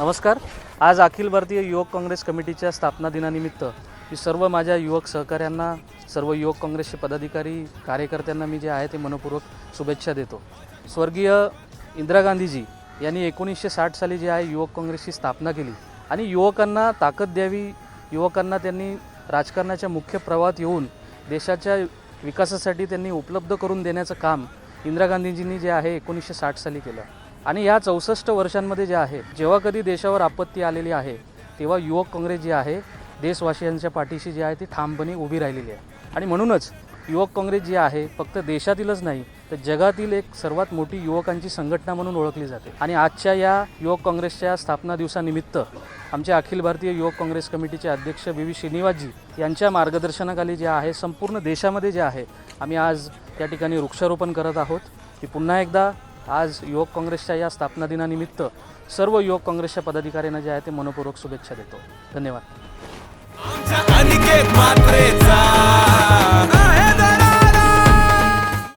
नमस्कार. आज अखिल भारतीय युवक काँग्रेस कमिटीच्या स्थापना दिनानिमित्त मी सर्व माझ्या युवक सहकाऱ्यांना सर्व युवक काँग्रेसचे पदाधिकारी कार्यकर्त्यांना मी जे आहे ते मनपूर्वक शुभेच्छा देतो. स्वर्गीय इंदिरा गांधीजी यांनी एकोणीसशे साठ साली जे आहे युवक काँग्रेसची स्थापना केली आणि युवकांना ताकद द्यावी युवकांना त्यांनी राजकारणाच्या मुख्य प्रवाहात येऊन देशाच्या विकासासाठी त्यांनी उपलब्ध करून देण्याचं काम इंदिरा गांधीजींनी जे आहे एकोणीसशे साठ साली केलं. आणि या चौसष्ट वर्षांमध्ये जे आहे जेव्हा कधी देशावर आपत्ती आलेली आहे तेव्हा युवक काँग्रेस जी आहे देशवासियांच्या पाठीशी जी आहे ती ठामपणे उभी राहिलेली आहे. आणि म्हणूनच युवक काँग्रेस जी आहे फक्त देशातीलच नाही तर जगातील एक सर्वात मोठी युवकांची संघटना म्हणून ओळखली जाते. आणि आजच्या या युवक काँग्रेसच्या स्थापना दिवसानिमित्त आमच्या अखिल भारतीय युवक काँग्रेस कमिटीचे अध्यक्ष बी व्ही. श्रीनिवासजी यांच्या मार्गदर्शनाखाली जे आहे संपूर्ण देशामध्ये जे आहे आम्ही आज या ठिकाणी वृक्षारोपण करत आहोत. की पुन्हा एकदा आज युवक काँग्रेसच्या या स्थापना दिनानिमित्त सर्व युवक काँग्रेसच्या पदाधिकाऱ्यांना जे आहे ते मनपूर्वक शुभेच्छा देतो. धन्यवाद.